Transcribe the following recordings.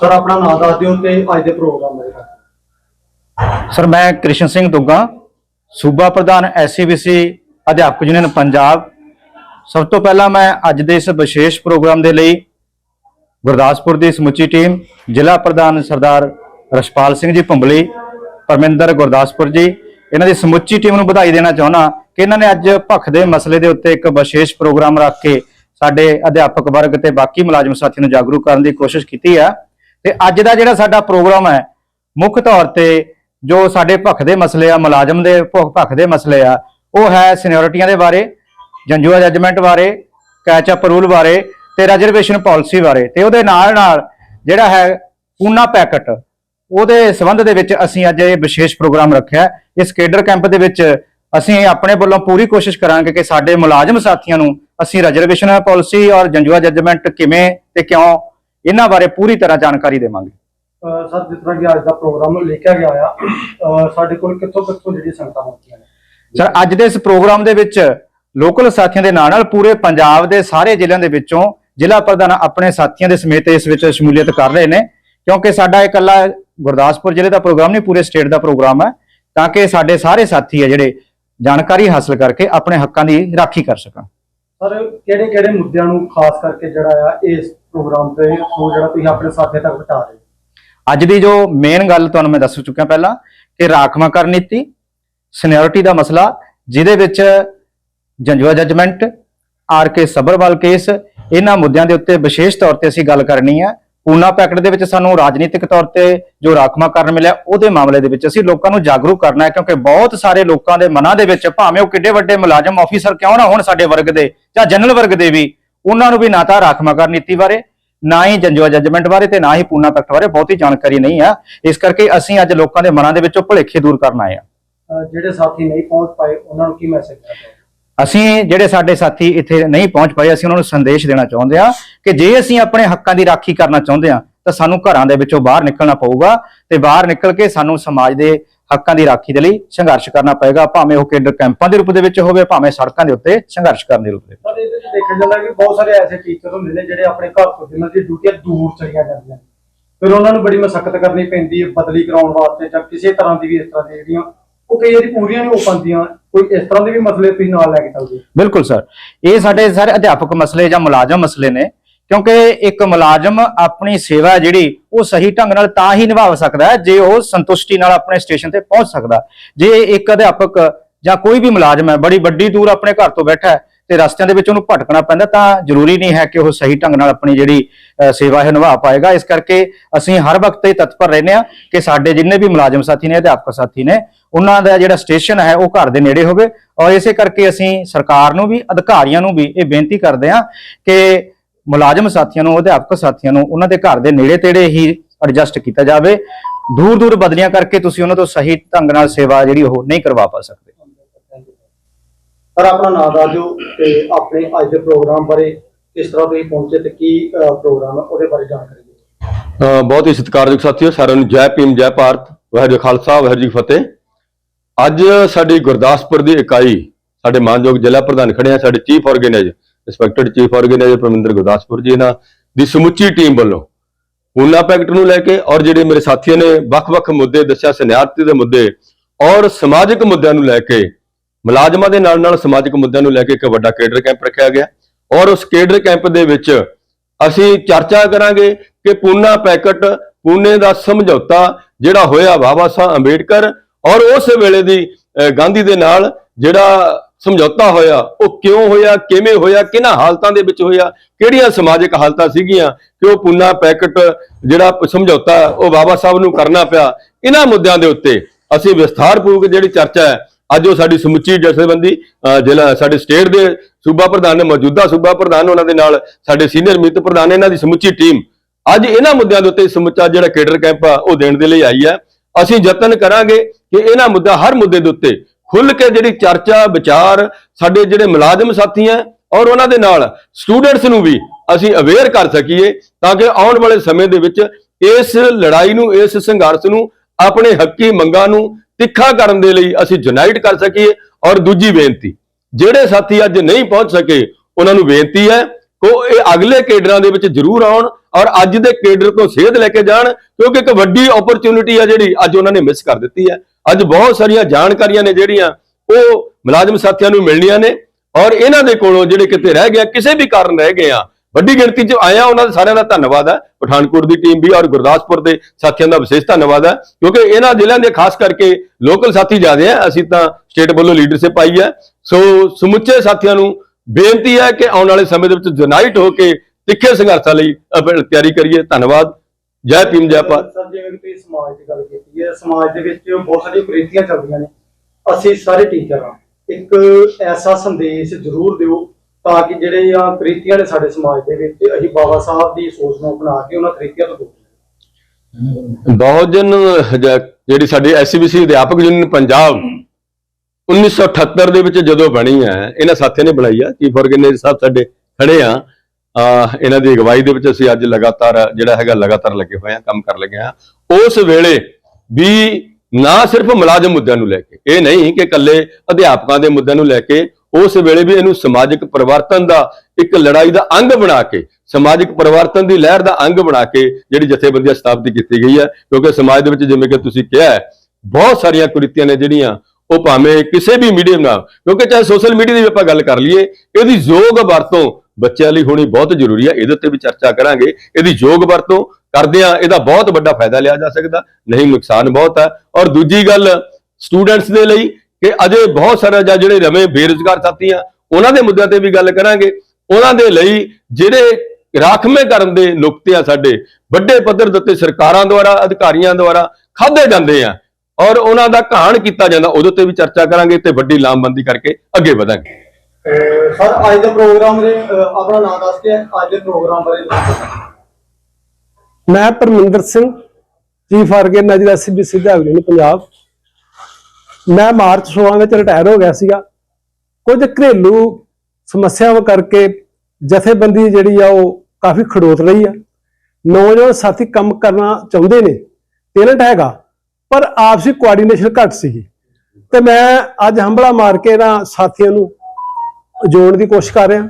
Sir, ਆਪਣਾ ਨਾਮ ਦੱਸ ਦਿਓ ਤੇ ਅੱਜ ਦੇ ਪ੍ਰੋਗਰਾਮ ਬਾਰੇ ਸਰ, ਮੈਂ ਕ੍ਰਿਸ਼ਨ ਸਿੰਘ ਦੁੱਗਾ, ਸੂਬਾ ਪ੍ਰਧਾਨ ਐਸਸੀਬੀਸੀ ਅਧਿਆਪਕ ਯੂਨੀਅਨ ਪੰਜਾਬ। ਸਭ ਤੋਂ ਪਹਿਲਾਂ ਮੈਂ ਅੱਜ ਦੇ ਇਸ ਵਿਸ਼ੇਸ਼ ਪ੍ਰੋਗਰਾਮ ਦੇ ਲਈ ਗੁਰਦਾਸਪੁਰ ਦੀ ਸਮੁੱਚੀ ਟੀਮ, ਜ਼ਿਲ੍ਹਾ ਪ੍ਰਧਾਨ ਸਰਦਾਰ ਰਸ਼ਪਾਲ ਸਿੰਘ ਜੀ ਭੰਬਲੀ, ਪਰਮਿੰਦਰ ਗੁਰਦਾਸਪੁਰ ਜੀ, ਇਹਨਾਂ ਦੀ ਸਮੁੱਚੀ ਟੀਮ ਨੂੰ ਵਧਾਈ ਦੇਣਾ ਚਾਹੁੰਦਾ ਕਿ ਇਹਨਾਂ ਨੇ ਅੱਜ ਭੱਖ ਦੇ ਮਸਲੇ ਦੇ ਉੱਤੇ ਇੱਕ ਵਿਸ਼ੇਸ਼ ਪ੍ਰੋਗਰਾਮ ਰੱਖ ਕੇ ਸਾਡੇ ਅਧਿਆਪਕ ਵਰਗ ਤੇ ਬਾਕੀ ਮੁਲਾਜ਼ਮ ਸਾਥੀਆਂ ਨੂੰ ਜਾਗਰੂਕ ਕਰਨ ਦੀ ਕੋਸ਼ਿਸ਼ ਕੀਤੀ ਹੈ। ਤੇ ਅੱਜ ਦਾ ਜਿਹੜਾ ਸਾਡਾ ਪ੍ਰੋਗਰਾਮ ਹੈ, ਮੁੱਖ ਤੌਰ ਤੇ ਜੋ ਸਾਡੇ ਭੱਖ ਦੇ ਮਸਲੇ ਆ, ਮੁਲਾਜ਼ਮ ਦੇ ਭੱਖ ਦੇ ਮਸਲੇ ਆ, ਉਹ ਹੈ ਸੀਨੀਅਰਿਟੀਆਂ ਦੇ ਬਾਰੇ, ਜੰਜੂਆ ਜੱਜਮੈਂਟ ਬਾਰੇ ਕੈਚ ਅਪ ਰੂਲ ਬਾਰੇ ਤੇ ਰਿਜ਼ਰਵੇਸ਼ਨ ਪਾਲਿਸੀ ਬਾਰੇ ਤੇ ਉਹਦੇ ਨਾਲ ਨਾਲ ਜਿਹੜਾ ਹੈ ਪੂਨਾ ਪੈਕਟ, ਉਹਦੇ ਸੰਬੰਧ ਦੇ ਵਿੱਚ ਅਸੀਂ ਅੱਜ ਇਹ ਵਿਸ਼ੇਸ਼ ਪ੍ਰੋਗਰਾਮ ਰੱਖਿਆ। ਇਸ ਕੇਡਰ ਕੈਂਪ ਦੇ ਵਿੱਚ ਅਸੀਂ ਆਪਣੇ ਵੱਲੋਂ ਪੂਰੀ ਕੋਸ਼ਿਸ਼ ਕਰਾਂਗੇ ਕਿ ਸਾਡੇ ਮੁਲਾਜ਼ਮ ਸਾਥੀਆਂ ਨੂੰ ਅਸੀਂ ਰਿਜ਼ਰਵੇਸ਼ਨ ਪਾਲਿਸੀ ਔਰ ਜੰਜੂਆ ਜੱਜਮੈਂਟ ਕਿਵੇਂ ਤੇ ਕਿਉਂ ਇਹਨਾਂ ਬਾਰੇ ਪੂਰੀ ਤਰ੍ਹਾਂ ਜਾਣਕਾਰੀ ਦੇਵਾਂਗੇ। ਸਰ ਜਿਸ ਤਰ੍ਹਾਂ ਕਿ ਅੱਜ ਦਾ ਪ੍ਰੋਗਰਾਮ ਲਿਖਿਆ ਗਿਆ ਆ ਸਾਡੇ ਕੋਲ ਕਿੱਥੋਂ ਕਿੱਥੋਂ ਜਿਹੜੀ ਸੰਗਤਾਂ ਹੁੰਦੀਆਂ ਨੇ? ਸਰ ਅੱਜ ਦੇ ਇਸ ਪ੍ਰੋਗਰਾਮ ਦੇ ਵਿੱਚ ਲੋਕਲ ਸਾਥੀਆਂ ਦੇ ਨਾਲ ਨਾਲ ਪੂਰੇ ਪੰਜਾਬ ਦੇ ਸਾਰੇ ਜ਼ਿਲ੍ਹਿਆਂ ਦੇ ਵਿੱਚੋਂ ਜ਼ਿਲ੍ਹਾ ਪ੍ਰਧਾਨ ਆਪਣੇ ਸਾਥੀਆਂ ਦੇ ਸਮੇਤ ਇਸ ਵਿੱਚ ਸ਼ਮੂਲੀਅਤ ਕਰ ਰਹੇ ਨੇ। ਕਿਉਂਕਿ ਸਾਡਾ ਇਹ ਇਕੱਲਾ ਗੁਰਦਾਸਪੁਰ ਜ਼ਿਲ੍ਹੇ ਦਾ ਪ੍ਰੋਗਰਾਮ ਨਹੀਂ ਪੂਰੇ ਸਟੇਟ ਦਾ ਪ੍ਰੋਗਰਾਮ ਹੈ ਤਾਂ ਕਿ ਸਾਡੇ ਸਾਰੇ ਸਾਥੀ ਹੈ ਜਿਹੜੇ ਜਾਣਕਾਰੀ ਹਾਸਲ ਕਰਕੇ ਆਪਣੇ ਹੱਕਾਂ ਦੀ ਰਾਖੀ ਕਰ ਸਕਣ। ਸਰ ਕਿਹੜੇ ਕਿਹੜੇ ਮੁੱਦਿਆਂ ਨੂੰ ਖਾਸ ਕਰਕੇ ਜਿਹੜਾ ਆ ਇਸ ਪ੍ਰੋਗਰਾਮ ਤੇ ਉਹ ਜਿਹੜਾ ਤੁਸੀਂ ਆਪਣੇ ਸਾਥੀਆਂ ਤੱਕ ਪਹੁੰਚਾ ਰਹੇ ਅੱਜ ਦੀ ਜੋ ਮੇਨ ਗੱਲ ਤੁਹਾਨੂੰ ਮੈਂ ਦੱਸ ਚੁੱਕਿਆ ਪਹਿਲਾਂ ਕਿ ਰਾਖਵਾਂਕਰਨ ਨੀਤੀ ਸੀਨੀਅਰਿਟੀ ਦਾ ਮਸਲਾ, ਜਿਹਦੇ ਵਿੱਚ Janjua judgement R K Sabharwal case ਇਹਨਾਂ ਮੁੱਦਿਆਂ ਦੇ ਉੱਤੇ ਵਿਸ਼ੇਸ਼ ਤੌਰ ਤੇ ਅਸੀਂ ਗੱਲ ਕਰਨੀ ਹੈ ਪੂਨਾ ਪੈਕਟ ਦੇ ਵਿੱਚ ਸਾਨੂੰ ਰਾਜਨੀਤਿਕ ਤੌਰ ਤੇ ਜੋ ਰਾਖਵਾਂਕਰਨ ਮਿਲਿਆ, ਉਹਦੇ ਮਾਮਲੇ ਦੇ ਵਿੱਚ ਅਸੀਂ ਲੋਕਾਂ ਨੂੰ ਜਾਗਰੂਕ ਕਰਨਾ ਹੈ, ਕਿਉਂਕਿ ਬਹੁਤ ਸਾਰੇ ਲੋਕਾਂ ਦੇ ਮਨਾਂ ਦੇ ਵਿੱਚ, ਭਾਵੇਂ ਉਹ ਕਿੱਡੇ ਵੱਡੇ ਮੁਲਾਜ਼ਮ ਆਫੀਸਰ ਕਿਉਂ ਨਾ ਹੋਣ ਸਾਡੇ ਵਰਗ ਦੇ, ਜਾਂ ਜਨਰਲ ਵਰਗ ਦੇ ਵੀ ਉਹਨਾਂ ਨੂੰ ਵੀ ਨਾ ਤਾਂ ਰਾਖਵਾਂਕਰਨ ਨੀਤੀ ਬਾਰੇ ਨਾ ਹੀ ਜੰਜੂਆ ਜੱਜਮੈਂਟ ਬਾਰੇ ਤੇ ਨਾ ਹੀ ਪੂਨਾ ਪੈਕਟ ਬਾਰੇ ਬਹੁਤੀ ਜਾਣਕਾਰੀ ਨਹੀਂ ਆ। ਇਸ ਕਰਕੇ ਅਸੀਂ ਅੱਜ ਲੋਕਾਂ ਦੇ ਮਨਾਂ ਦੇ ਵਿੱਚੋਂ ਭੁਲੇਖੇ ਦੂਰ ਕਰਨ ਆਏ ਆ। ਜਿਹੜੇ ਸਾਥੀ ਨਹੀਂ ਪਹੁੰਚ ਪਾਏ ਉਹਨਾਂ ਨੂੰ ਕੀ ਮੈਸੇਜ ਚਾਹੋਗੇ? ਅਸੀਂ ਜਿਹੜੇ ਸਾਡੇ ਸਾਥੀ ਇੱਥੇ ਨਹੀਂ ਪਹੁੰਚ ਪਾਏ ਅਸੀਂ ਉਹਨਾਂ ਨੂੰ ਸੰਦੇਸ਼ ਦੇਣਾ ਚਾਹੁੰਦੇ ਆ ਕਿ ਜੇ ਅਸੀਂ ਆਪਣੇ ਹੱਕਾਂ ਦੀ ਰਾਖੀ ਕਰਨਾ ਚਾਹੁੰਦੇ ਆ ਤਾਂ ਸਾਨੂੰ ਘਰਾਂ ਦੇ ਵਿੱਚੋਂ ਬਾਹਰ ਨਿਕਲਣਾ ਪਊਗਾ ਤੇ ਬਾਹਰ ਨਿਕਲ ਕੇ ਸਾਨੂੰ ਸਮਾਜ ਦੇ ਹੱਕਾਂ ਦੀ ਰਾਖੀ ਦੇ ਲਈ ਸੰਘਰਸ਼ ਕਰਨਾ ਪਏਗਾ ਭਾਵੇਂ ਉਹ ਕੇਂਦਰ ਕੈਂਪਾਂ ਦੇ ਰੂਪ ਦੇ ਵਿੱਚ ਹੋਵੇ ਭਾਵੇਂ ਸੜਕਾਂ ਦੇ ਉੱਤੇ ਸੰਘਰਸ਼ ਕਰਨ ਦੇ ਰੂਪ ਦੇ ਪਰ ਇਹਦੇ ਵਿੱਚ ਦੇਖਿਆ ਜਾਂਦਾ ਕਿ ਬਹੁਤ ਸਾਰੇ ਐਸੇ ਟੀਚਰ ਹੁੰਦੇ ਨੇ ਜਿਹੜੇ ਆਪਣੇ ਘਰ ਤੋਂ ਜਿਨ੍ਹਾਂ ਦੀ ਡਿਊਟੀਆਂ ਦੂਰ ਚਲੀਆਂ ਜਾਂਦੀਆਂ। ਫਿਰ ਉਹਨਾਂ ਨੂੰ ਬੜੀ ਮਸ਼ੱਕਤ ਕਰਨੀ ਪੈਂਦੀ ਹੈ ਬਦਲੀ ਕਰਾਉਣ ਵਾਸਤੇ ਜਾਂ ਕਿਸੇ ਤਰ੍ਹਾਂ ਦੀ ਵੀ ਇਸ ਤਰ੍ਹਾਂ ਦੀ ਜਿਹੜੀਆਂ ਉਹ ਕਈ ਵਾਰੀ ਪੂਰੀਆਂ ਨਹੀਂ ਹੋ ਪਾਉਂਦੀਆਂ ਕੋਈ ਇਸ ਤਰ੍ਹਾਂ ਦੇ ਵੀ ਮਸਲੇ ਤੁਸੀਂ ਨਾਲ ਲੈ ਕੇ ਚੱਲਦੇ। ਬਿਲਕੁਲ ਸਰ। ਇਹ ਸਾਡੇ ਸਾਰੇ ਅਧਿਆਪਕ ਮਸਲੇ ਜਾਂ ਮੁਲਾਜ਼ਮ ਮਸਲੇ ਨੇ ਕਿਉਂਕਿ ਇੱਕ ਮੁਲਾਜ਼ਮ ਆਪਣੀ ਸੇਵਾ ਜਿਹੜੀ ਉਹ ਸਹੀ ਢੰਗ ਨਾਲ ਤਾਂ ਹੀ ਨਿਭਾ ਸਕਦਾ ਹੈ, ਜੇ ਉਹ ਸੰਤੁਸ਼ਟੀ ਨਾਲ ਆਪਣੇ ਸਟੇਸ਼ਨ ਤੇ ਪਹੁੰਚ ਸਕਦਾ ਜੇ ਇੱਕ ਅਧਿਆਪਕ ਜਾਂ ਕੋਈ ਵੀ ਮੁਲਾਜ਼ਮ ਹੈ, ਬੜੀ ਵੱਡੀ ਦੂਰ ਆਪਣੇ ਘਰ ਤੋਂ ਬੈਠਾ ਹੈ ਤੇ ਰਸਤਿਆਂ ਦੇ ਵਿੱਚ ਉਹਨੂੰ ਭਟਕਣਾ ਪੈਂਦਾ, ਤਾਂ ਜ਼ਰੂਰੀ ਨਹੀਂ ਹੈ ਕਿ ਉਹ ਸਹੀ ਢੰਗ ਨਾਲ ਆਪਣੀ ਜਿਹੜੀ ਸੇਵਾ ਹੈ ਨਿਭਾ ਪਾਏਗਾ। ਇਸ ਕਰਕੇ ਅਸੀਂ ਹਰ ਵਕਤ ਇਹ ਤਤਪਰ ਰਹਿੰਦੇ ਹਾਂ ਕਿ ਸਾਡੇ ਜਿੰਨੇ ਵੀ ਮੁਲਾਜ਼ਮ ਸਾਥੀ ਨੇ, ਅਧਿਆਪਕ ਸਾਥੀ ਨੇ, ਉਹਨਾਂ ਦਾ ਜਿਹੜਾ ਸਟੇਸ਼ਨ ਹੈ ਉਹ ਘਰ ਦੇ ਨੇੜੇ ਹੋਵੇ। ਔਰ ਇਸੇ ਕਰਕੇ ਅਸੀਂ ਸਰਕਾਰ ਨੂੰ ਵੀ, ਅਧਿਕਾਰੀਆਂ ਨੂੰ ਵੀ ਇਹ ਬੇਨਤੀ ਕਰਦੇ ਹਾਂ ਕਿ ਮੁਲਾਜ਼ਮ ਸਾਥੀਆਂ ਨੂੰ ਅਧਿਆਪਕ ਸਾਥੀਆਂ ਨੂੰ ਉਹਨਾਂ ਦੇ ਘਰ ਦੇ ਨੇੜੇ ਤੇੜੇ ਹੀ ਐਡਜਸਟ ਕੀਤਾ ਜਾਵੇ। ਦੂਰ ਦੂਰ ਬਦਲੀਆਂ ਕਰਕੇ ਤੁਸੀਂ ਉਹਨਾਂ ਤੋਂ ਸਹੀ ਢੰਗ ਨਾਲ ਸੇਵਾ ਜਿਹੜੀ ਉਹ ਨਹੀਂ ਕਰਵਾ ਪਾ ਸਕਦੇ। ਪਰ ਆਪਣਾ ਨਾਮ ਦੱਸ ਤੇ ਆਪਣੇ ਅੱਜ ਦੇ ਪ੍ਰੋਗਰਾਮ ਬਾਰੇ ਕਿਸ ਤਰ੍ਹਾਂ ਤੁਸੀਂ ਪਹੁੰਚੇ ਤੇ ਕੀ ਪ੍ਰੋਗਰਾਮ ਹੈ ਉਹਦੇ ਬਾਰੇ ਜਾਣਕਾਰੀ ਦਿਓ। ਬਹੁਤ ਹੀ ਸਤਿਕਾਰਯੋਗ ਸਾਥੀਓ ਸਾਰਿਆਂ ਨੂੰ ਜੈ ਭੀਮ ਜੈ ਭਾਰਤ ਵਾਹਿਗੁਰੂ ਖਾਲਸਾ ਵਾਹਿਗੁਰੂ ਫਤਿਹ। ਅੱਜ ਸਾਡੀ ਗੁਰਦਾਸਪੁਰ ਦੀ ਇਕਾਈ ਸਾਡੇ ਮਾਨਯੋਗ ਜ਼ਿਲ੍ਹਾ ਪ੍ਰਧਾਨ ਖੜੇ ਆ ਸਾਡੇ chief organiser respected chief organiser Parminder Gurdaspur ji ਇਹਨਾਂ ਦੀ ਸਮੁੱਚੀ ਟੀਮ ਵੱਲੋਂ ਪੂਨਾ ਪੈਕਟ ਨੂੰ ਲੈ ਕੇ ਔਰ ਜਿਹੜੇ ਮੇਰੇ ਸਾਥੀਆਂ ਨੇ ਵੱਖ-ਵੱਖ ਮੁੱਦੇ ਦੱਸਿਆ, ਸਨਿਆਰਤੀ ਦੇ ਮੁੱਦੇ ਔਰ ਸਮਾਜਿਕ ਮੁੱਦਿਆਂ ਨੂੰ ਲੈ ਕੇ, ਮੁਲਾਜ਼ਮਾਂ ਦੇ ਨਾਲ ਨਾਲ ਸਮਾਜਿਕ ਮੁੱਦਿਆਂ ਨੂੰ ਲੈ ਕੇ ਇੱਕ ਵੱਡਾ ਕੇਡਰ ਕੈਂਪ ਰੱਖਿਆ ਗਿਆ ਔਰ ਉਸ ਕੇਡਰ ਕੈਂਪ ਦੇ ਵਿੱਚ ਅਸੀਂ ਚਰਚਾ ਕਰਾਂਗੇ ਕਿ ਪੂਨਾ ਪੈਕਟ, ਪੂਨੇ ਦਾ ਸਮਝੌਤਾ ਜਿਹੜਾ ਹੋਇਆ ਬਾਬਾ ਸਾਹਿਬ ਅੰਬੇਡਕਰ ਔਰ ਉਸ ਵੇਲੇ ਦੀ ਗਾਂਧੀ ਦੇ ਨਾਲ ਜਿਹੜਾ ਸਮਝੌਤਾ ਹੋਇਆ ਉਹ ਕਿਉਂ ਹੋਇਆ ਕਿਵੇਂ ਹੋਇਆ ਕਿਹਨਾਂ ਹਾਲਤਾਂ ਦੇ ਵਿੱਚ ਹੋਇਆ ਕਿਹੜੀਆਂ ਸਮਾਜਿਕ ਹਾਲਤਾਂ ਸੀਗੀਆਂ ਕਿ ਉਹ ਪੂਨਾ ਪੈਕਟ ਜਿਹੜਾ ਸਮਝੌਤਾ ਉਹ ਬਾਬਾ ਸਾਹਿਬ ਨੂੰ ਕਰਨਾ ਪਿਆ। ਇਹਨਾਂ ਮੁੱਦਿਆਂ ਦੇ ਉੱਤੇ ਅਸੀਂ ਵਿਸਥਾਰਪੂਰਵਕ ਜਿਹੜੀ ਚਰਚਾ ਹੈ ਅੱਜ ਉਹ ਸਾਡੀ ਸਮੁੱਚੀ ਜਥੇਬੰਦੀ ਅਹ, ਜ਼ਿਲ੍ਹਾ ਸਾਡੇ ਸਟੇਟ ਦੇ ਸੂਬਾ ਪ੍ਰਧਾਨ ਮੌਜੂਦਾ ਸੂਬਾ ਪ੍ਰਧਾਨ ਉਹਨਾਂ ਦੇ ਨਾਲ ਸਾਡੇ ਸੀਨੀਅਰ ਮਿੱਤ ਪ੍ਰਧਾਨ ਇਹਨਾਂ ਦੀ ਸਮੁੱਚੀ ਟੀਮ ਅੱਜ ਇਹਨਾਂ ਮੁੱਦਿਆਂ ਦੇ ਉੱਤੇ ਸਮੁੱਚਾ ਜਿਹੜਾ ਕੇਡਰ ਕੈਂਪ ਆ ਉਹ ਦੇਣ ਦੇ ਲਈ ਆਈ ਹੈ। ਅਸੀਂ ਯਤਨ ਕਰਾਂਗੇ ਕਿ ਇਹਨਾਂ ਮੁੱਦਾ ਹਰ ਮੁੱਦੇ ਦੇ ਉੱਤੇ ਖੁੱਲ ਕੇ ਜਿਹੜੀ ਚਰਚਾ, ਵਿਚਾਰ ਸਾਡੇ ਜਿਹੜੇ ਮੁਲਾਜ਼ਮ ਸਾਥੀ ਹੈ ਔਰ ਉਹਨਾਂ ਦੇ ਨਾਲ ਸਟੂਡੈਂਟਸ ਨੂੰ ਵੀ ਅਸੀਂ ਅਵੇਅਰ ਕਰ ਸਕੀਏ ਤਾਂ ਕਿ ਆਉਣ ਵਾਲੇ ਸਮੇਂ ਦੇ ਵਿੱਚ ਇਸ ਲੜਾਈ ਨੂੰ, ਇਸ ਸੰਘਰਸ਼ ਨੂੰ, ਆਪਣੇ ਹੱਕੀ ਮੰਗਾਂ ਨੂੰ ਤਿੱਖਾ ਕਰਨ ਦੇ ਲਈ ਅਸੀਂ ਯੂਨਾਈਟ ਕਰ ਸਕੀਏ। ਔਰ ਦੂਜੀ ਬੇਨਤੀ, ਜਿਹੜੇ ਸਾਥੀ ਅੱਜ ਨਹੀਂ ਪਹੁੰਚ ਸਕੇ, ਉਹਨਾਂ ਨੂੰ ਬੇਨਤੀ ਹੈ ਕੋ ਇਹ ਅਗਲੇ ਕੇਡਰਾਂ ਦੇ ਵਿੱਚ ਜ਼ਰੂਰ ਆਉਣ ਔਰ ਅੱਜ ਦੇ ਕੇਡਰ ਤੋਂ ਸੇਧ ਲੈ ਕੇ ਜਾਣ, ਕਿਉਂਕਿ ਇੱਕ ਵੱਡੀ ਓਪਰਚੁਨਿਟੀ ਆ ਜਿਹੜੀ ਅੱਜ ਉਹਨਾਂ ਨੇ ਮਿਸ ਕਰ ਦਿੱਤੀ ਹੈ। ਅੱਜ ਬਹੁਤ ਸਾਰੀਆਂ ਜਾਣਕਾਰੀਆਂ ਨੇ ਜਿਹੜੀਆਂ ਉਹ ਮੁਲਾਜ਼ਮ ਸਾਥੀਆਂ ਨੂੰ ਮਿਲਣੀਆਂ ਨੇ ਔਰ ਇਹਨਾਂ ਦੇ ਕੋਲੋਂ ਜਿਹੜੇ ਕਿਤੇ ਰਹਿ ਗਿਆ, ਕਿਸੇ ਵੀ ਕਾਰਨ ਰਹਿ ਗਏ ਆ ਵੱਡੀ ਗਿਣਤੀ 'ਚ ਆਇਆ ਉਹਨਾਂ ਦੇ ਸਾਰਿਆਂ ਦਾ ਧੰਨਵਾਦ ਹੈ। ਪਠਾਨਕੋਟ ਦੀ ਟੀਮ ਵੀ ਔਰ ਗੁਰਦਾਸਪੁਰ ਦੇ ਸਾਥੀਆਂ ਦਾ ਵਿਸ਼ੇਸ਼ ਧੰਨਵਾਦ ਹੈ, ਕਿਉਂਕਿ ਇਹਨਾਂ ਜ਼ਿਲ੍ਹਿਆਂ ਦੇ ਖਾਸ ਕਰਕੇ ਲੋਕਲ ਸਾਥੀ ਜ਼ਿਆਦੇ ਆ, ਅਸੀਂ ਤਾਂ ਸਟੇਟ ਵੱਲੋਂ ਲੀਡਰਸ਼ਿਪ ਆਈ ਹੈ। ਸੋ ਸਮੁੱਚੇ ਸਾਥੀਆਂ ਨੂੰ ਬੇਨਤੀ ਹੈ ਕਿ ਆਉਣ ਵਾਲੇ ਸਮੇਂ ਦੇ ਵਿੱਚ ਯੂਨਾਈਟ ਹੋ ਕੇ ਤਿੱਖੇ ਸੰਘਰਸ਼ਾਂ ਲਈ ਤਿਆਰੀ ਕਰੀਏ। ਧੰਨਵਾਦ। ਜੈ ਭੀਮ ਜੈ ਭਾਰਤ। ਸਰ ਜਿਵੇਂ ਕਿ ਤੁਸੀਂ ਸਮਾਜ ਦੀ ਗੱਲ ਕੀਤੀ ਹੈ ਸਮਾਜ ਦੇ ਵਿੱਚ ਬਹੁਤ ਸਾਰੀਆਂ ਕੁਰੀਤੀਆਂ ਚੱਲਦੀਆਂ ਨੇ। ਅਸੀਂ ਸਾਰੇ ਟੀਚਰ ਹਾਂ। ਇੱਕ ਐਸਾ ਸੰਦੇਸ਼ ਜ਼ਰੂਰ ਦਿਓ ਤਾਂ ਕਿ ਜਿਹੜੇ ਆ ਕੁਰੀਤੀਆਂ ਨੇ ਸਾਡੇ ਸਮਾਜ ਦੇ ਵਿੱਚ ਅਸੀਂ ਬਾਬਾ ਸਾਹਿਬ ਦੀ ਸੋਚ ਨੂੰ ਅਪਣਾ ਕੇ ਉਹਨਾਂ ਕੁਰੀਤੀਆਂ ਤੋਂ ਦੂਰ ਰਹੀਏ। ਬਹੁਜਨ ਜ- ਜਿਹੜੀ ਸਾਡੀ ਐਸਸੀਬੀਸੀ ਅਧਿਆਪਕ ਯੂਨੀਅਨ ਪੰਜਾਬ 1978 ਦੇ ਵਿੱਚ ਜਦੋਂ ਬਣੀ ਹੈ, ਇਹਨਾਂ ਸਾਥੀਆਂ ਨੇ ਬਣਾਈ ਆ ਚੀਫ ਆਰਗੇਨਾਈਜ਼ਰ ਸਾਹਿਬ ਸਾਡੇ ਖੜੇ ਆ, ਇਹਨਾਂ ਦੀ ਅਗਵਾਈ ਦੇ ਵਿੱਚ ਅਸੀਂ ਅੱਜ ਲਗਾਤਾਰ ਜਿਹੜਾ ਹੈਗਾ ਲਗਾਤਾਰ ਲੱਗੇ ਹੋਏ ਆ, ਕੰਮ ਕਰ ਲੱਗੇ ਆ। ਉਸ ਵੇਲੇ ਵੀ ਨਾ ਸਿਰਫ ਮੁਲਾਜ਼ਮ ਮੁੱਦਿਆਂ ਨੂੰ ਲੈ ਕੇ, ਇਹ ਨਹੀਂ ਕਿ ਇਕੱਲੇ ਅਧਿਆਪਕਾਂ ਦੇ ਮੁੱਦਿਆਂ ਨੂੰ ਲੈ ਕੇ, ਉਸ ਵੇਲੇ ਵੀ ਇਹਨੂੰ ਸਮਾਜਿਕ ਪਰਿਵਰਤਨ ਦਾ ਇੱਕ ਲੜਾਈ ਦਾ ਅੰਗ ਬਣਾ ਕੇ, ਸਮਾਜਿਕ ਪਰਿਵਰਤਨ ਦੀ ਲਹਿਰ ਦਾ ਅੰਗ ਬਣਾ ਕੇ ਜਿਹੜੀ ਜਥੇਬੰਦੀਆਂ ਸਥਾਪਿਤ ਕੀਤੀ ਗਈ ਹੈ, ਕਿਉਂਕਿ ਸਮਾਜ ਦੇ ਵਿੱਚ ਜਿਵੇਂ ਕਿ ਤੁਸੀਂ ਕਿਹਾ ਹੈ, ਬਹੁਤ ਸਾਰੀਆਂ ਕੁਰੀਤੀਆਂ ਨੇ ਜਿਹੜੀਆਂ ਉਹ ਭਾਵੇਂ ਕਿਸੇ ਵੀ ਮੀਡੀਅਮ ਨਾਲ, ਕਿਉਂਕਿ ਚਾਹੇ ਸੋਸ਼ਲ ਮੀਡੀਆ ਦੀ ਵੀ ਆਪਾਂ ਗੱਲ ਕਰ ਲਈਏ, ਇਹਦੀ ਯੋਗ ਵਰਤੋਂ ਬੱਚਿਆਂ ਲਈ ਹੋਣੀ ਬਹੁਤ ਜ਼ਰੂਰੀ ਹੈ ਇਹਦੇ ਉੱਤੇ ਵੀ ਚਰਚਾ ਕਰਾਂਗੇ, ਇਹਦੀ ਯੋਗ ਵਰਤੋਂ ਕਰਦਿਆਂ ਇਹਦਾ ਬਹੁਤ ਵੱਡਾ ਫਾਇਦਾ ਲਿਆ ਜਾ ਸਕਦਾ, ਨਹੀਂ ਨੁਕਸਾਨ ਬਹੁਤ ਹੈ ਔਰ ਦੂਜੀ ਗੱਲ ਸਟੂਡੈਂਟਸ ਦੇ ਲਈ ਕਿ ਅਜੇ ਬਹੁਤ ਸਾਰਾ ਜਾਂ ਜਿਹੜੇ ਨਵੇਂ ਬੇਰੁਜ਼ਗਾਰ ਸਾਥੀ ਆ, ਉਹਨਾਂ ਦੇ ਮੁੱਦਿਆਂ ਤੇ ਵੀ ਗੱਲ ਕਰਾਂਗੇ। ਉਹਨਾਂ ਦੇ ਲਈ ਜਿਹੜੇ ਰਾਖਵੇਂ ਕਰਨ ਦੇ ਨੁਕਤੇ ਆ ਸਾਡੇ, ਵੱਡੇ ਪੱਧਰ ਦੇ ਉੱਤੇ ਸਰਕਾਰਾਂ ਦੁਆਰਾ, ਅਧਿਕਾਰੀਆਂ ਦੁਆਰਾ ਖਾਦੇ ਜਾਂਦੇ ਆ ਔਰ ਉਹਨਾਂ ਦਾ ਕਹਾਣ ਕੀਤਾ ਜਾਂਦਾ ਉਹਦੇ ਉੱਤੇ ਵੀ ਚਰਚਾ ਕਰਾਂਗੇ ਤੇ ਵੱਡੀ ਲਾਮਬੰਦੀ ਕਰਕੇ ਅੱਗੇ ਵਧਾਂਗੇ। ਸਰ ਅੱਜ ਦੇ ਪ੍ਰੋਗਰਾਮ ਦੇ ਆਪਣਾ ਨਾਮ ਦੱਸ ਕੇ ਅੱਜ ਦੇ ਪ੍ਰੋਗਰਾਮ ਬਾਰੇ ਮੈਂ Parminder Singh chief organiser SBC ਦਾ ਅਗਲੀ ਪੰਜਾਬ। ਮੈਂ ਮਾਰਚ 16 ਵਿੱਚ ਰਿਟਾਇਰ ਹੋ ਗਿਆ ਸੀਗਾ। ਕੁਝ ਘਰੇਲੂ ਸਮੱਸਿਆਵਾਂ ਕਰਕੇ ਜਥੇਬੰਦੀ ਜਿਹੜੀ ਆ ਉਹ ਕਾਫੀ ਖੜੋਤ ਰਹੀ ਆ। ਨੌਜਵਾਨ ਸਾਥੀ ਕੰਮ ਕਰਨਾ ਚਾਹੁੰਦੇ ਨੇ ਟੈਲੈਂਟ ਹੈਗਾ। ਪਰ ਆਪਸੀ ਕੋਆਰਡੀਨੇਸ਼ਨ ਘੱਟ ਸੀਗੀ। ਤੇ ਮੈਂ ਅੱਜ ਹੰਬਲਾ ਮਾਰ ਕੇ ਨਾ ਸਾਥੀਆਂ ਨੂੰ ਜੋੜਨ ਦੀ ਕੋਸ਼ਿਸ਼ ਕਰ ਰਿਹਾ।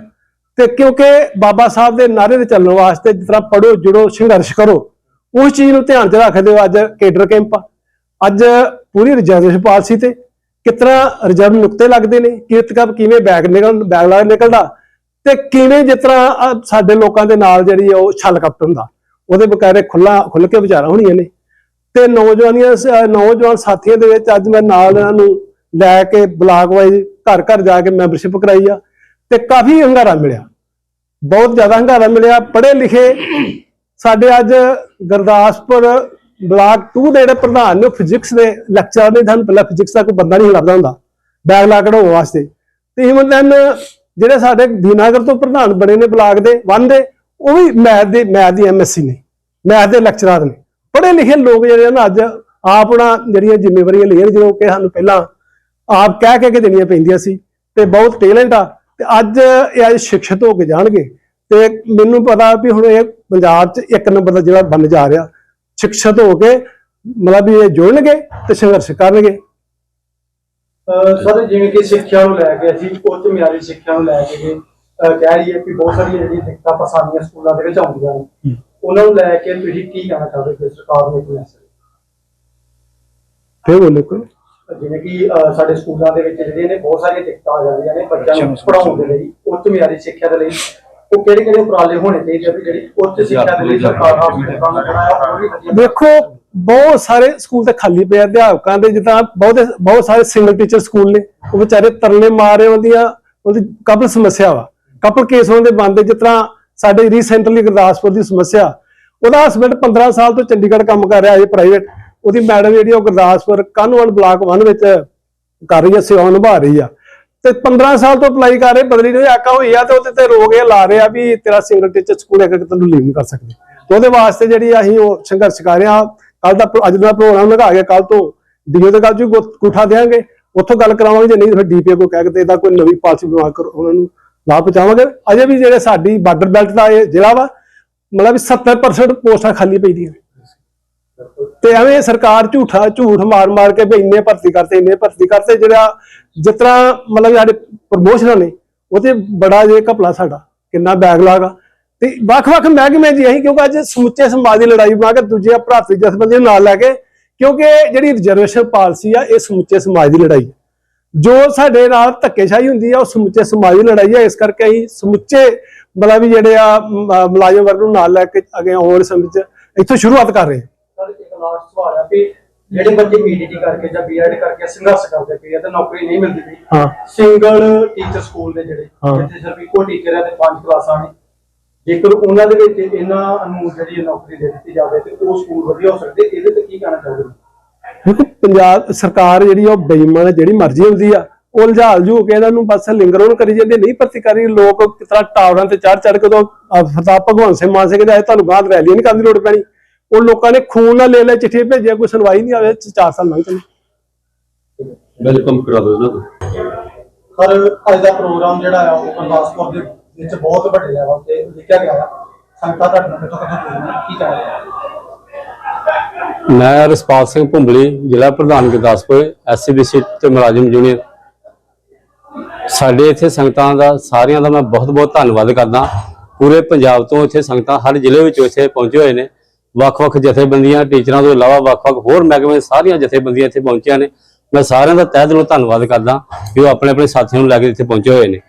ਤੇ ਕਿਉਂਕਿ ਬਾਬਾ ਸਾਹਿਬ ਦੇ ਨਾਰੇ ਤੇ ਚੱਲਣ ਵਾਸਤੇ ਜਿਸ ਤਰ੍ਹਾਂ ਪੜੋ ਜੁੜੋ, ਸੰਘਰਸ਼ ਕਰੋ, ਉਸ ਚੀਜ਼ ਨੂੰ ਧਿਆਨ 'ਚ ਰੱਖਦੇ ਹੋ ਅੱਜ ਕੇਡਰ ਕੈਂਪ। ਅੱਜ ਪੂਰੀ ਰਿਜ਼ਰਵੇਸ਼ਨ ਪਾਲਿਸੀ ਤੇ ਕਿਤਨਾ ਰਿਜ਼ਰਵ ਨੁਕਤੇ ਲੱਗਦੇ ਨੇ ਕਿਰਤਕਬ ਕਿਵੇਂ ਬੈਗ ਨਿਕਲ ਬੈਗ ਲਾ ਨਿਕਲਦਾ ਤੇ ਕਿਵੇਂ ਜਿਸ ਤਰ੍ਹਾਂ ਸਾਡੇ ਲੋਕਾਂ ਦੇ ਨਾਲ ਜਿਹੜੀ ਆ ਉਹ ਛਲ ਕਪਟ ਹੁੰਦਾ ਉਹਦੇ ਬਕਾਰੇ ਖੁੱਲਾ ਖੁੱਲ ਕੇ ਵਿਚਾਰਾਂ ਹੋਣੀਆਂ ਨੇ। ਤੇ ਨੌਜਵਾਨੀਆਂ ਨੌਜਵਾਨ ਸਾਥੀਆਂ ਦੇ ਵਿੱਚ ਅੱਜ ਮੈਂ ਨਾਲ ਇਹਨਾਂ ਨੂੰ ਲੈ ਕੇ ਬਲਾਕ ਵਾਈਜ਼ ਘਰ ਘਰ ਜਾ ਕੇ ਮੈਂਬਰਸ਼ਿਪ ਕਰਾਈ ਆ ਤੇ ਕਾਫੀ ਹੰਗਾਰਾ ਮਿਲਿਆ। ਬਹੁਤ ਜ਼ਿਆਦਾ ਹੰਗਾਰਾ ਮਿਲਿਆ। ਪੜ੍ਹੇ ਲਿਖੇ ਸਾਡੇ ਅੱਜ ਗੁਰਦਾਸਪੁਰ ਬਲਾਕ 2 ਦੇ ਜਿਹੜੇ ਪ੍ਰਧਾਨ ਨੇ ਫਿਜ਼ਿਕਸ ਦੇ ਲੈਕਚਰ ਨੇ ਤੁਹਾਨੂੰ ਪਹਿਲਾਂ ਫਿਜ਼ਿਕਸ ਦਾ ਕੋਈ ਬੰਦਾ ਨਹੀਂ ਲੱਭਦਾ ਹੁੰਦਾ। ਬੈਗ ਲਾ ਕਢਾਉਣ ਵਾਸਤੇ। ਤੇ ਇਵਨ ਦੈਨ ਜਿਹੜੇ ਸਾਡੇ ਦੀਨਾਗਰ ਤੋਂ ਪ੍ਰਧਾਨ ਬਣੇ ਨੇ ਬਲਾਕ ਦੇ, ਵਨ ਦੇ, ਉਹ ਵੀ ਮੈਥ ਦੇ, ਮੈਥ ਦੀ ਐਮਐਸਸੀ ਨੇ, ਮੈਥ ਦੇ ਲੈਕਚਰਰ ਨੇ। ਪੜ੍ਹੇ ਲਿਖੇ ਲੋਕ ਜਿਹੜੇ ਨਾ ਅੱਜ ਆਪਣਾ ਜਿਹੜੀਆਂ ਜ਼ਿੰਮੇਵਾਰੀਆਂ ਲਈਆਂ ਨੇ, ਜਦੋਂ ਕਿ ਸਾਨੂੰ ਪਹਿਲਾਂ ਆਪ ਕਹਿ ਕਹਿ ਕੇ ਦੇਣੀਆਂ ਪੈਂਦੀਆਂ ਸੀ ਤੇ ਬਹੁਤ ਟੈਲੈਂਟ ਆ ਤੇ ਅੱਜ ਇਹ ਅੱਜ ਸਿੱਖਿਅਤ ਹੋ ਕੇ ਜਾਣਗੇ ਤੇ ਮੈਨੂੰ ਪਤਾ ਵੀ ਹੁਣ ਇਹ ਪੰਜਾਬ 'ਚ ਇੱਕ ਨੰਬਰ ਦਾ ਜਿਹੜਾ ਬਣ ਜਾ ਰਿਹਾ ਸਿੱਖਿਅਤ ਹੋ ਕੇ ਮਤਲਬ ਵੀ ਇਹ ਜੁੜਨਗੇ ਤੇ ਸੰਘਰਸ਼ ਕਰਨਗੇ। ਸਰ ਜਿਵੇਂ ਕਿ ਸਿੱਖਿਆ ਨੂੰ ਲੈ ਕੇ ਅਸੀਂ ਉੱਚ ਮਿਆਰੀ ਸਿੱਖਿਆ ਨੂੰ ਲੈ ਕੇ ਕਹਿ ਰਹੀਏ ਕਿ ਬਹੁਤ ਸਾਰੀਆਂ ਜਿਹੜੀਆਂ ਦਿੱਕਤਾਂ ਪਰੇਸ਼ਾਨੀਆਂ ਸਕੂਲਾਂ ਦੇ ਵਿੱਚ ਆਉਂਦੀਆਂ ਨੇ। ਉਹਨਾਂ ਨੂੰ ਲੈ ਕੇ ਤੁਸੀਂ ਕੀ ਕਹਿਣਾ ਚਾਹੋਗੇ ਕਿ ਸਰਕਾਰ ਨੂੰ ਇੱਕ ਮੈਸੇਜ ਫੇਰ ਬੋਲੇ ਕੋਈ ਜਿਵੇਂ ਕਿ ਅਹ ਸਾਡੇ ਸਕੂਲਾਂ ਦੇ ਵਿੱਚ ਜਿਹੜੀਆਂ ਨੇ ਬਹੁਤ ਸਾਰੀਆਂ ਦਿੱਕਤਾਂ ਆ ਜਾਂਦੀਆਂ ਨੇ ਬੱਚਿਆਂ ਨੂੰ ਪੜ੍ਹਾਉਣ ਦੇ ਲਈ ਉੱਚ ਮਿਆਰੀ ਸਿੱਖਿਆ ਦੇ ਲਈ। ਉਹ ਕਿਹੜੇ ਕਿਹੜੇ ਉਪਰਾਲੇ ਹੋਣੇ ਚਾਹੀਦੇ ਆ ਵੀ ਜਿਹੜੀ ਉੱਚ ਸਿੱਖਿਆ ਦੇ ਲਈ ਸਰਕਾਰ ਹਾਸਪਿਟਲ ਕੰਮ ਕਰਾਇਆ ਉਹ ਵੀ ਵਧੀਆ। ਦੇਖੋ ਬਹੁਤ ਸਾਰੇ ਸਕੂਲ ਤੇ ਖਾਲੀ ਪਏ ਆ ਅਧਿਆਪਕਾਂ ਦੇ ਜਿੱਦਾਂ ਬਹੁਤ ਬਹੁਤ ਸਾਰੇ ਸਿੰਗਲ ਟੀਚਰ ਸਕੂਲ ਨੇ। ਉਹ ਵਿਚਾਰੇ ਤਰਲੇ ਮਾਰ ਰਹੇ ਹੁੰਦੀਆਂ ਉਹਦੀ ਕਪਲ ਸਮੱਸਿਆ ਵਾ। ਕਪਲ ਕੇਸ ਉਹਨਾਂ ਦੇ ਬੰਦੇ ਜਿਸ ਤਰ੍ਹਾਂ ਸਾਡੇ ਰੀਸੈਂਟਲੀ ਗੁਰਦਾਸਪੁਰ ਦੀ ਸਮੱਸਿਆ, ਉਹਦਾ ਹਸਬੰਡ 15 ਸਾਲ ਤੋਂ ਚੰਡੀਗੜ੍ਹ ਕੰਮ ਕਰ ਰਿਹਾ ਹੈ ਪ੍ਰਾਈਵੇਟ ਉਹਦੀ ਮੈਡਮ ਜਿਹੜੀ ਉਹ ਗੁਰਦਾਸਪੁਰ ਕਾਨੂੰਨ ਬਲਾਕ 1 ਵਿੱਚ ਕਰ ਰਹੀ ਹੈ ਸੇਵਾ ਨਿਭਾ ਰਹੀ ਆ। ਤੇ 15 ਸਾਲ ਤੋਂ ਅਪਲਾਈ ਕਰ ਰਹੇ ਬਦਲੀ ਨਹੀਂ ਆਕਾ ਹੋਈ ਆ ਤੇ ਉਹਦੇ ਤੇ ਰੋਗ ਇਹ ਲਾ ਰਿਹਾ ਵੀ ਤੇਰਾ ਸਿੰਗਲ ਟੀਚਰ ਸਕੂਲ ਹੈ ਤੈਨੂੰ ਲੀਵ ਨਹੀਂ ਕਰ ਸਕਦੇ। ਤੇ ਉਹਦੇ ਵਾਸਤੇ ਜਿਹੜੀ ਅਸੀਂ ਉਹ ਸੰਘਰਸ਼ ਕਰ ਰਹੇ ਆ ਕੱਲ ਦਾ ਅੱਜ ਦਾ ਪ੍ਰੋਗਰਾਮ ਲਗਾ ਕੇ ਕੱਲ ਤੋਂ ਡੀਓ ਦੇ ਗੱਲ ਚ ਵੀ ਦੇਾਂਗੇ ਉੱਥੋਂ ਗੱਲ ਕਰਾਵਾਂਗੇ, ਜੇ ਨਹੀਂ ਫਿਰ ਡੀਪੀਓ ਕੋ ਕਹਿ ਕੇ ਤੇ ਇਹਦਾ ਕੋਈ ਨਵੀਂ ਪਾਲਿਸੀ ਬਣਾ ਕੇ ਉਹਨਾਂ ਨੂੰ ਲਾਭ ਪਹੁੰਚਾਵਾਂਗੇ। ਅਜੇ ਵੀ ਜਿਹੜੇ ਸਾਡੀ ਬਾਰਡਰ ਬੈਲਟ ਦਾ ਇਹ ਜ਼ਿਲ੍ਹਾ ਵਾ, ਮਤਲਬ ਵੀ 70% ਪੋਸਟਾਂ ਖਾਲੀ ਪਈਆਂ। ਤੇ ਐਵੇਂ ਸਰਕਾਰ ਝੂਠਾ, ਝੂਠ ਮਾਰ ਮਾਰ ਕੇ ਵੀ ਇੰਨੇ ਭਰਤੀ ਕਰਤੇ, ਇੰਨੇ ਭਰਤੀ ਕਰਤੇ, ਜਿਹੜਾ ਜਿਸ ਤਰ੍ਹਾਂ ਮਤਲਬ ਸਾਡੇ ਪ੍ਰਮੋਸ਼ਨਾਂ ਨੇ ਉਹ ਤੇ ਬੜਾ ਜੇ ਘਪਲਾ ਸਾਡਾ, ਕਿੰਨਾ ਬੈਕਲਾਗ ਆ ਤੇ ਵੱਖ-ਵੱਖ ਮਹਿਕਮੇ ਜੀ, ਅਸੀਂ ਕਿਉਂਕਿ ਅੱਜ ਸਮੁੱਚੇ ਸਮਾਜ ਦੀ ਲੜਾਈ ਬਣਾ ਕੇ ਦੂਜੇ ਭਰਾਤਰੀ ਜਥੇਬੰਦੀਆਂ ਨੂੰ ਨਾਲ ਲੈ ਕੇ, ਕਿਉਂਕਿ ਜਿਹੜੀ ਰਿਜ਼ਰਵੇਸ਼ਨ ਪਾਲਿਸੀ ਆ, ਇਹ ਸਮੁੱਚੇ ਸਮਾਜ ਦੀ ਲੜਾਈ ਹੈ ਜੋ ਸਾਡੇ ਨਾਲ ਧੱਕੇਸ਼ਾਹੀ ਹੁੰਦੀ ਆ ਉਹ ਸਮੁੱਚੇ ਸਮਾਜ ਦੀ ਲੜਾਈ ਹੈ ਇਸ ਕਰਕੇ ਅਸੀਂ ਸਮੁੱਚੇ ਮਤਲਬ ਵੀ ਜਿਹੜੇ ਆ ਮੁਲਾਜ਼ਮ ਵਰਗ ਨੂੰ ਨਾਲ ਲੈ ਕੇ ਅੱਗੇ ਆਉਣ ਸਮੇਂ ਚ ਇੱਥੋਂ ਸ਼ੁਰੂਆਤ ਕਰ ਰਹੇ ਹਾਂ। ਸਰ ਇੱਕ ਲਾਸਟ ਸਵਾਲ ਹੈ ਵੀ ਜਿਹੜੇ ਬੱਚੇ ਪੀਡੀਟੀ ਕਰਕੇ ਜਾਂ ਬੀਐਡ ਕਰਕੇ ਸੰਘਰਸ਼ ਕਰਦੇ ਪਏ ਆ ਤੇ ਨੌਕਰੀ ਨਹੀਂ ਮਿਲਦੀ ਪਈ। ਹਾਂ। ਸਿੰਗਲ ਟੀਚਰ ਸਕੂਲ ਦੇ ਜਿਹੜੇ। ਜਿੱਥੇ ਸਿਰਫ ਇੱਕੋ ਟੀਚਰ ਹੈ ਤੇ ਪੰਜ ਕਲਾਸਾਂ ਨੇ। ਜੇਕਰ ਉਹਨਾਂ ਦੇ ਵਿੱਚ ਇਹਨਾਂ ਨੂੰ ਜਿਹੜੀ ਨੌਕਰੀ ਦੇ ਦਿੱਤੀ ਜਾਵੇ ਤੇ ਉਹ ਸਕੂਲ ਵਧੀਆ ਹੋ ਸਕਦੇ ਇਹਦੇ ਤੇ ਕੀ ਕਹਿਣਾ ਚਾਹੋਗੇ? ਦੇਖੋ ਪੰਜਾਬ ਸਰਕਾਰ ਜਿਹੜੀ ਉਹ ਬੇਈਮਾਨ ਜਿਹੜੀ ਮਰਜ਼ੀ ਹੁੰਦੀ ਆ ਉਹ ਉਲਝਾਲ ਜੂ ਕੇ ਇਹਨਾਂ ਨੂੰ ਬਸ ਲਿੰਗਰੋਂ ਕਰੀ ਜਾਂਦੇ ਨਹੀਂ ਪ੍ਰਤੀਕਾਰੀ ਲੋਕ ਕਿਸ ਤਰ੍ਹਾਂ ਟਾਵਰਾਂ ਤੇ ਚੜ ਚੜ ਕੇ ਤੋਂ ਫਤਾ ਭਗਵੰਤ ਸਿੰਘ ਮਾਨ ਸਿੰਘ ਦੇ ਆਏ ਤੁਹਾਨੂੰ ਗਾਂਧ ਰੈਲੀ ਨਹੀਂ ਕਰਨ ਦੀ ਲੋੜ ਪੈਣੀ। ਉਹ ਲੋਕਾਂ ਨੇ ਖੂਨ ਨਾਲ ਲੈ ਲੈ ਚਿੱਠੀ ਭੇਜਿਆ ਕੋਈ ਸੁਣਵਾਈ ਨਹੀਂ ਆਵੇ 4 ਸਾਲ ਲੰਘ ਚਲੇ। ਵੈਲਕਮ ਕਰਾ ਦਿਓ ਇਹਨਾਂ ਨੂੰ ਸਰ ਅੱਜ ਦਾ ਪ੍ਰੋਗਰਾਮ ਜਿਹੜਾ ਆ ਉਹ ਗੁਰਦਾਸਪੁਰ ਦੇ ਵਿੱਚ ਬਹੁਤ ਵੱਡੇ ਲੈਵਲ ਤੇ ਲਿਖਿਆ ਗਿਆ ਆ ਸੰਗਤਾਂ ਤੁਹਾਡੇ ਨਾਲ ਕਿੱਥੋਂ ਕਿੱਥੋਂ ਜੁੜੀਆਂ ਕੀ ਕਹਿਣਾ ਮੈਂ ਰਸਪਾਲ ਸਿੰਘ ਭੁੰਬਲੀ, ਜ਼ਿਲ੍ਹਾ ਪ੍ਰਧਾਨ ਗੁਰਦਾਸਪੁਰ ਐਸਸੀਬੀਸੀ ਤੇ ਮੁਲਾਜ਼ਮ ਯੂਨੀਅਨ ਸਾਡੇ ਇੱਥੇ ਸੰਗਤਾਂ ਦਾ, ਸਾਰਿਆਂ ਦਾ ਮੈਂ ਬਹੁਤ-ਬਹੁਤ ਧੰਨਵਾਦ ਕਰਦਾ। ਪੂਰੇ ਪੰਜਾਬ ਤੋਂ ਇੱਥੇ ਸੰਗਤਾਂ ਹਰ ਜ਼ਿਲ੍ਹੇ ਵਿੱਚ ਇੱਥੇ ਪਹੁੰਚੇ ਹੋਏ ਨੇ। ਵੱਖ-ਵੱਖ ਜਥੇਬੰਦੀਆਂ, ਟੀਚਰਾਂ ਤੋਂ ਇਲਾਵਾ ਵੱਖ-ਵੱਖ ਹੋਰ ਮਹਿਕਮੇ, ਸਾਰੀਆਂ ਜਥੇਬੰਦੀਆਂ ਇੱਥੇ ਪਹੁੰਚੀਆਂ ਨੇ। ਮੈਂ ਸਾਰਿਆਂ ਦਾ ਤਹਿ ਦਿਲੋਂ ਧੰਨਵਾਦ ਕਰਦਾ ਕਿ ਉਹ ਆਪਣੇ ਆਪਣੇ ਸਾਥੀਆਂ ਨੂੰ ਲੈ ਕੇ ਇੱਥੇ ਪਹੁੰਚੇ ਹੋਏ ਨੇ।